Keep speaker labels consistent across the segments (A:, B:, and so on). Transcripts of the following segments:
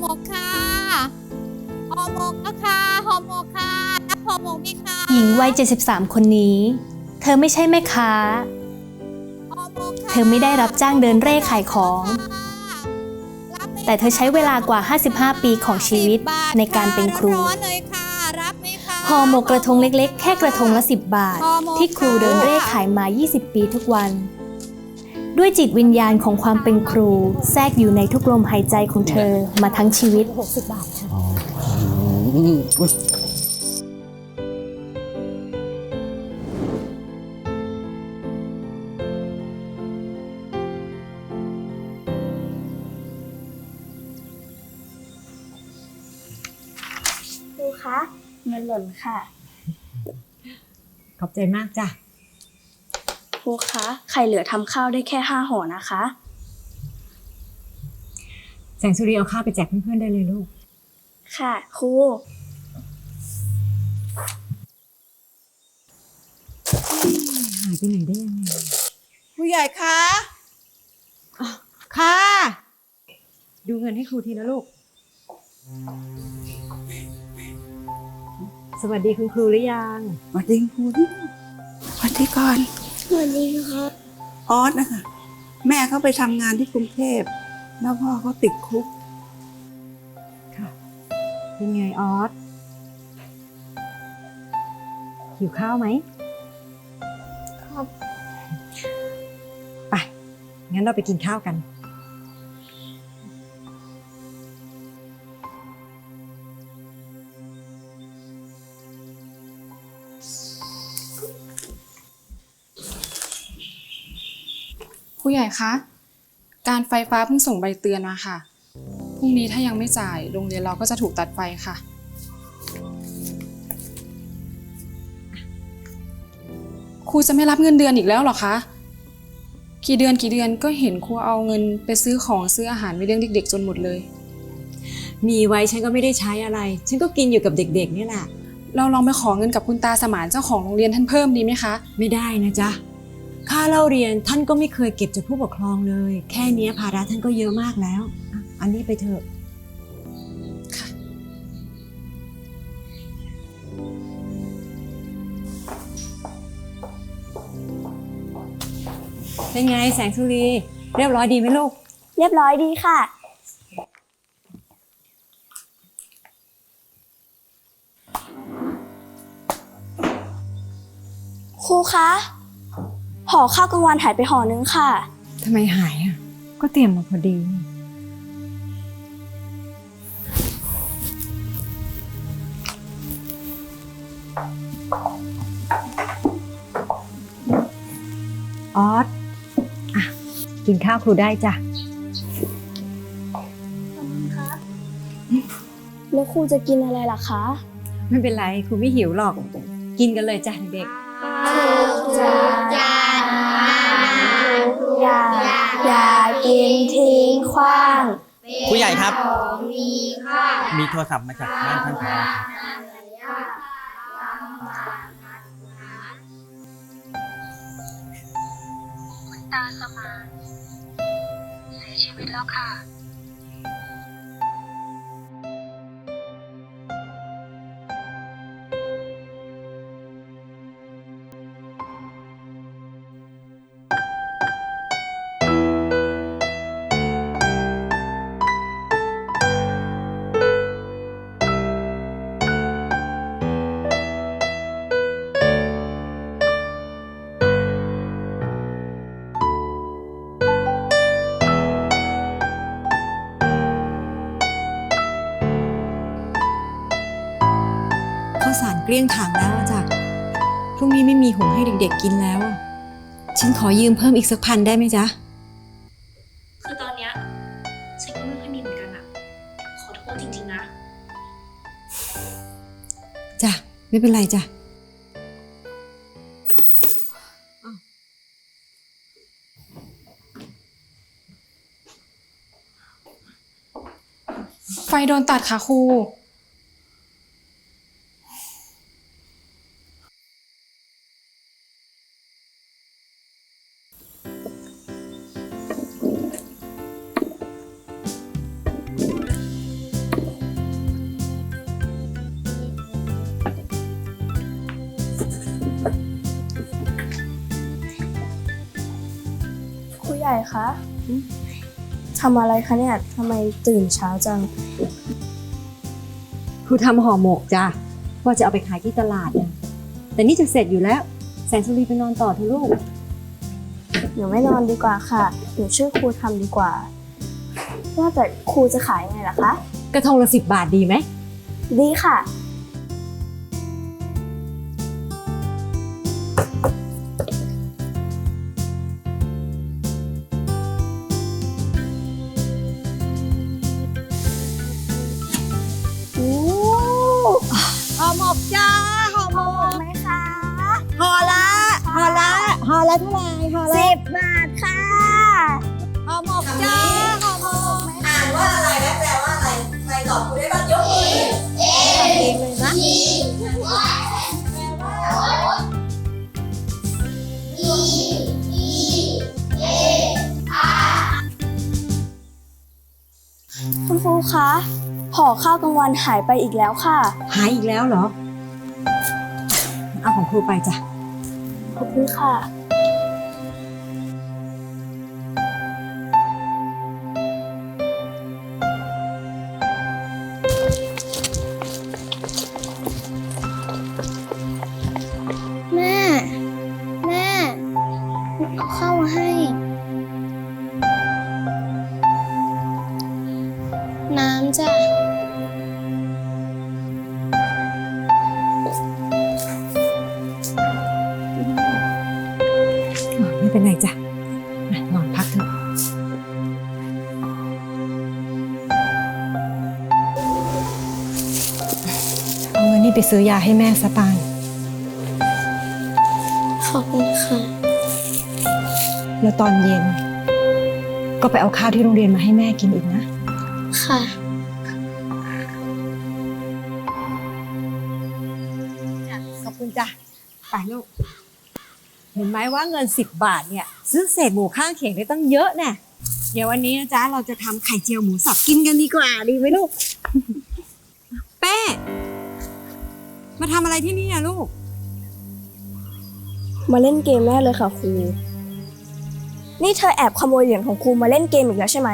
A: หมกค่ะห่อหมกนะคะห่อหมกค่ะรับห่อหมกไหมคะ
B: หญิงวัย73 คนนี้ เธอไม่ใช่แม่ค้า
A: ห่อหมกค่ะ
B: เธอไม่ได้รับจ้างเดินเร่ขายของ
A: รับไหม
B: แต่เธอใช้เวลากว่า 55 ปีของชีวิต
A: 10บาท
B: ในการเป็นครู
A: ร้อนๆเลยค่ะรับไหมคะ
B: ห่อหมกกระทงเล็กๆ แค่กระทงละ 10 บาท
A: ห่อหมก
B: ที่ครูเดินเร่ขายมา 20 ปีทุกวัน ด้วยจิตวิญญาณของความเป็นครู แทรกอยู่ในทุกลมหายใจของเธอมาทั้งชีวิต 60 บาทค่ะ
C: ครูคะเงินหล่นค่ะ
D: ขอบใจมากจ้ะ
C: ครูคะไข่เหลือทำข้าวได้แค่ห้าห่อนะคะ
D: แสงสุรีเอาข้าวไปแจกเพื่อนๆได้เลยลูก
C: ค่ะครู
D: หายไปไหนได้ยังไง
E: ผู้ใหญ่คะ
D: ค่ะ ดูเงินให้ครูทีนะลูก สวัสดีคุณครูหรือยัง
E: สวัสดีคุณสวัสดีก่อน
C: สวัสดีครับ
E: ออสนะคะ แม่เขาไปทำงานที่กรุงเทพ แล้วพ่อเขาติดคุก
D: เป็นไงออสหิวข้าวไหม
C: ครับ
D: ไป งั้นเราไปกินข้าวกัน
F: ผู้ใหญ่คะ การไฟฟ้าเพิ่งส่งใบเตือนมาค่ะ พรุ่งนี้ถ้ายังไม่จ่ายโรงเรียนเราก็จะถูกตัดไฟค่ะ ครูจะไม่รับเงินเดือนอีกแล้วเหรอคะ กี่เดือนกี่เดือนก็เห็นครูเอาเงินไปซื้อของซื้ออาหารไปเลี้ยงเด็ก ๆ จนหมดเลย
D: มีไว้ฉันก็ไม่ได้ใช้อะไร ฉันก็กินอยู่กับเด็กๆนี่แหละ
F: เราลองไปขอเงินกับคุณตาสมานเจ้าของโรงเรียนท่านเพิ่มดีไหมคะ
D: ไม่ได้นะจ๊ะ ค่าเล่าเรียนท่านก็ไม่เคยเก็บจากผู้ปกครองเลย แค่นี้ภาระท่านก็เยอะมากแล้วอะอันนี้ไปเถอะเป็นไงแสงสุรี เรียบร้อยดีไหมลูก
C: เรียบร้อยดีค่ะ ครูคะ ห่อข้าวกลางวันหายไปห่อนึงค่ะ
D: ทำไมหายอะ ก็เตรียมมาพอดี ออสอะ กินข้าวครูได้จ้ะ
C: แล้วครูจะกินอะไรล่ะคะ
D: ไม่เป็นไรครูไม่หิวหรอก กินกันเลยจ้ะเด็ก
C: อย่า อย่ากินทิ้งขว้าง
G: ผู้ใหญ่ครับมีโทรศัพท์มาจากบ้านท่านผอ
C: ตาสมานเสียชีวิตแล้วค่ะ
D: เกลี้ยงถังแล้วอะจ้ะพรุ่งนี้ไม่มีหุงให้เด็กๆกินแล้วอะฉันขอยืมเพิ่มอีกสักพันได้ไหมจ๊ะ
H: คือตอนเนี้ยฉันก็ไม่ค่อยมีเหมือนกันอะขอโทษจริงๆนะ
D: จ้ะ ไม่เป็นไรจ้ะ
F: ไฟโดนตัดค่ะครู
C: ญ่คะทำอะไรคะเนี่ยทำไมตื่นเช้าจัง
D: ครูทำห่อหมกจ้ะว่าจะเอาไปขายที่ตลาดเนี่ยแต่นี่จะเสร็จอยู่แล้ว แสนสุรีไปนอนต่อเถอะลูก
C: หนูไม่นอนดีกว่าค่ะ หนูช่วยครูทำดีกว่า ว่าแต่ครูจะขายยังไงล่ะคะ
D: กระทงละสิบบาทดีไหม
C: ดีค่ะ อข้าวกลางวันหายไปอีกแล้วค่ะ
D: หายอีกแล้วเหรอ เอาของครูไปจ้ะ
C: ขอบคุณค่ะ
D: ไปซื้อยาให้แม่ซะปาน
C: ขอบคุณค่ะ
D: แล้วตอนเย็น ก็ไปเอาข้าวที่โรงเรียนมาให้แม่กินอีกนะ
C: ค่ะ
D: ขอบคุณจ้ะไปลูก เห็นไหมว่าเงินสิบบาทเนี่ย ซื้อเศษหมูข้างเคียงได้ตั้งเยอะแน่เดี๋ยววันนี้นะจ๊ะเราจะทำไข่เจียวหมูสับกินกันดีกว่าดีไหมลูก ทำอะไรที่นี่อะลูก
C: มาเล่นเกมแน่เลยค่ะครู นี่เธอแอบขโมยเหรียญของครูมาเล่นเกมอีกแล้วใช่ไหม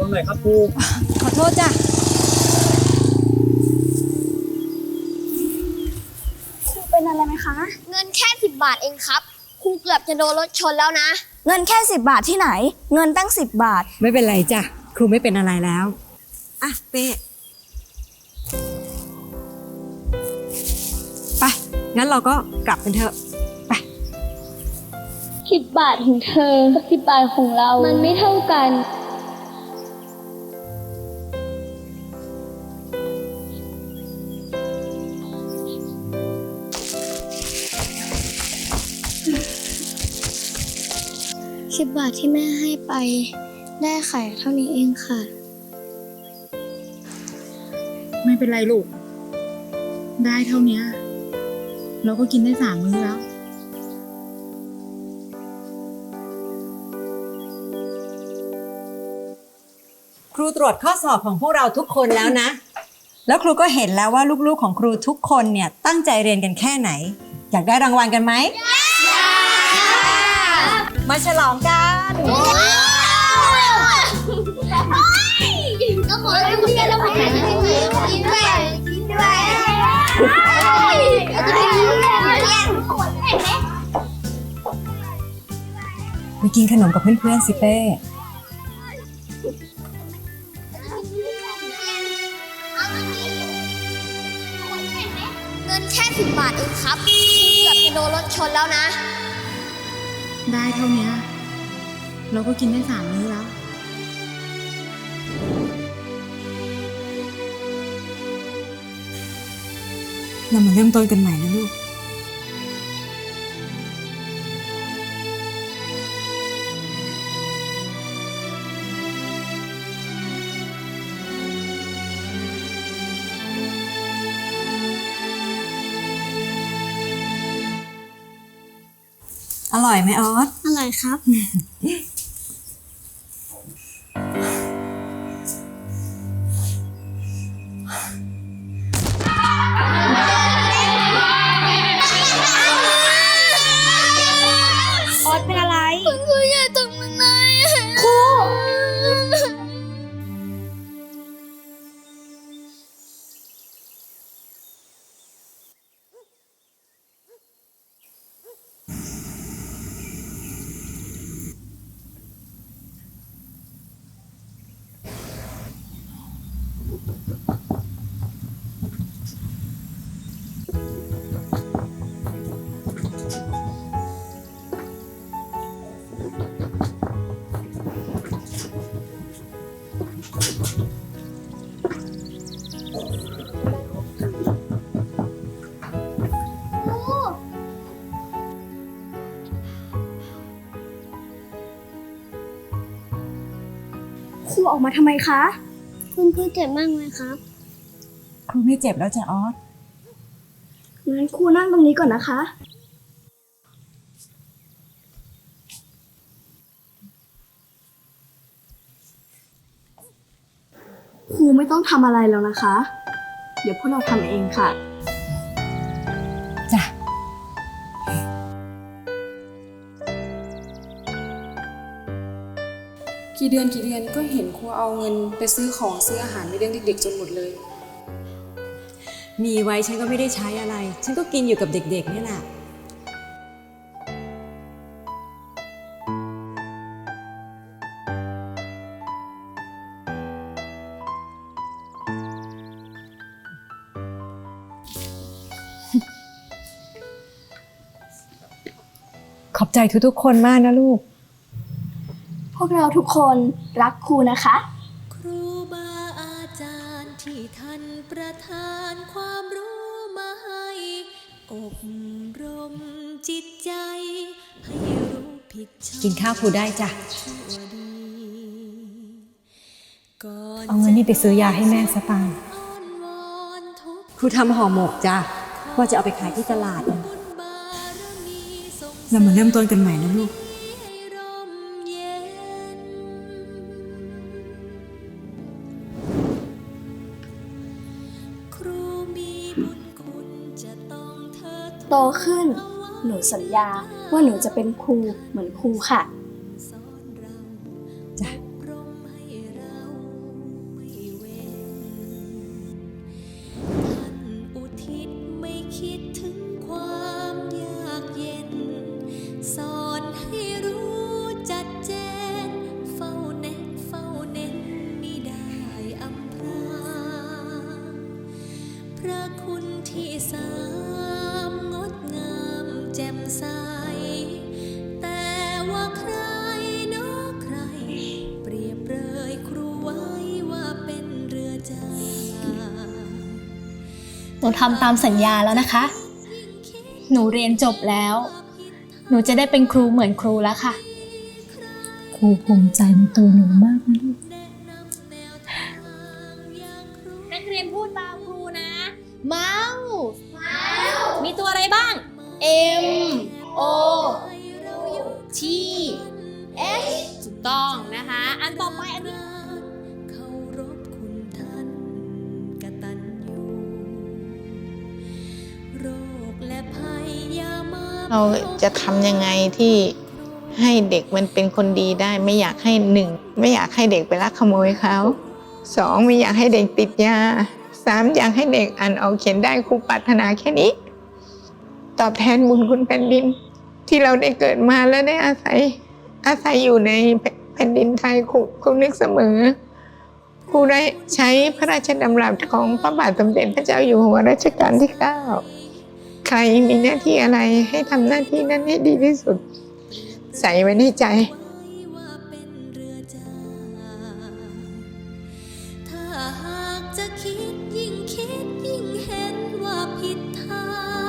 G: ตรงไหนครับครู
D: ขอโทษจ้ะ
C: ครูเป็นอะไรไหมคะ
I: เงินแค่สิบบาทเองครับ ครูเกือบจะโดนรถชนแล้วนะ
C: เงินแค่สิบบาทที่ไหน เงินตั้งสิบบาท
D: ไม่เป็นไรจ้ะ ครูไม่เป็นอะไรแล้ว อะเป้ไป งั้นเราก็กลับกันเถอะ ไป
I: สิบบาทของเธอกับสิบบาทของเรา มันไม่เท่ากัน สิบบาทที่แม่ให้ไป ได้ไข่เท่านี้เองค่ะ
F: ไม่เป็นไรลูก ได้เท่าเนี้ยเราก็กินได้สามมื้อแล้ว
D: ครูตรวจข้อสอบของพวกเราทุกคนแล้วนะ แล้วครูก็เห็นแล้วว่าลูกๆของครูทุกคนเนี่ยตั้งใจเรียนกันแค่ไหน อยากได้รางวัลกันไหม มาฉลองกัน
I: ก็ขอให้คุณได้รับผ่านให้กินด้วยกินด้วยเราจะไปกินด้วยเรียน
D: ไปกินขนมกับเพื่อนๆสิเป้
I: เงินแค่สิบบาทเองครับเกือบจะโดนรถชนแล้วนะ
F: ได้เท่านี้เราก็กินได้สามมื้อแล้ว
D: เรามาเริ่มต้นกันใหม่นะลูก อร่อยไหมออส
I: อร่อยครับ
C: ครูออกมาทำไมคะ คุณครูเจ็บมากไหมครับ
D: ครูไม่เจ็บแล้วจ้ะออส
C: งั้นครูนั่งตรงนี้ก่อนนะคะ ครูไม่ต้องทำอะไรแล้วนะคะ เดี๋ยวพวกเราทำเองค่ะ
D: จ้ะ
F: เดือนกี่เดือนก็เห็นครูเอาเงินไปซื้อของซื้ออาหารไปเลี้ยงเด็กๆจนหมดเลย
D: มีไว้ฉันก็ไม่ได้ใช้อะไร ฉันก็กินอยู่กับเด็กๆนี่แหละขอบใจทุกๆคนมากนะลูก
C: กเราทุกคนรักครูนะคะ
J: ครูบาอาจารย์ที่ท่านประทานความรู้มาให้อบรมจิตใจ ให้รู้ผิดชอบ
D: กินข้าวครูได้จ้ะ
J: ชั่วดีก่อน
D: เอาเงินนี่ไปซื้อยาให้แม่สตางค์
J: อ้อนวอนทุก
D: ครูทำห่อหมกจ้ะว่าจะเอาไปขายที่ตลาดนะ
J: บุญบารมีส่ง
D: เรามาเริ่มต้นกันใหม่นะลูก
C: โตขึ้น หนูสัญญาว่าหนูจะเป็นครูเหมือนครูค่ะ
D: จ้ะ
J: พระคุณที่สา แจ่มใส แต่ว่าใครเนอใคร เปรียบเปรยครูไว้ว่าเป็นเรือจ้า
B: หนูทำตามสัญญาแล้วนะคะ หนูเรียนจบแล้ว หนูจะได้เป็นครูเหมือนครูแล้วค่ะ
C: ครูภูมิใจในตัวหนูมากนะลูก
A: นักเรียนพูดตามครูนะ เมาส์มีตัวอะไรบ้าง M O T H ถูกต้องนะคะ อันต่อไปอันนี้
J: เคารพคุณท่านกตัญญูโรคและภัยอยามา
K: เราจะทำยังไงที่ให้เด็กมันเป็นคนดีได้ ไม่อยากให้หนึ่งไม่อยากให้เด็กไปลักขโมยเขาสองไม่อยากให้เด็กติดยาสามอยากให้เด็กอ่านออกเขียนได้ครูปรารถนาแค่นี้ ตอบแทนบุญคุณแผ่นดิน ที่เราได้เกิดมาและได้อาศัยอาศัยอยู่ในแผ่นดินไทยครูนึกเสมอครูได้ใช้พระราชดำรัสของพระบาทสมเด็จพระเจ้าอยู่หัวรัชกาลที่เใครมีหน้าที่อะไรให้ทำหน้าที่นั้นให้ดีที่สุด ใส่ไว้ในใจ
J: จะคิดยิ่งคิดยิ่งเห็นว่าผิดทาง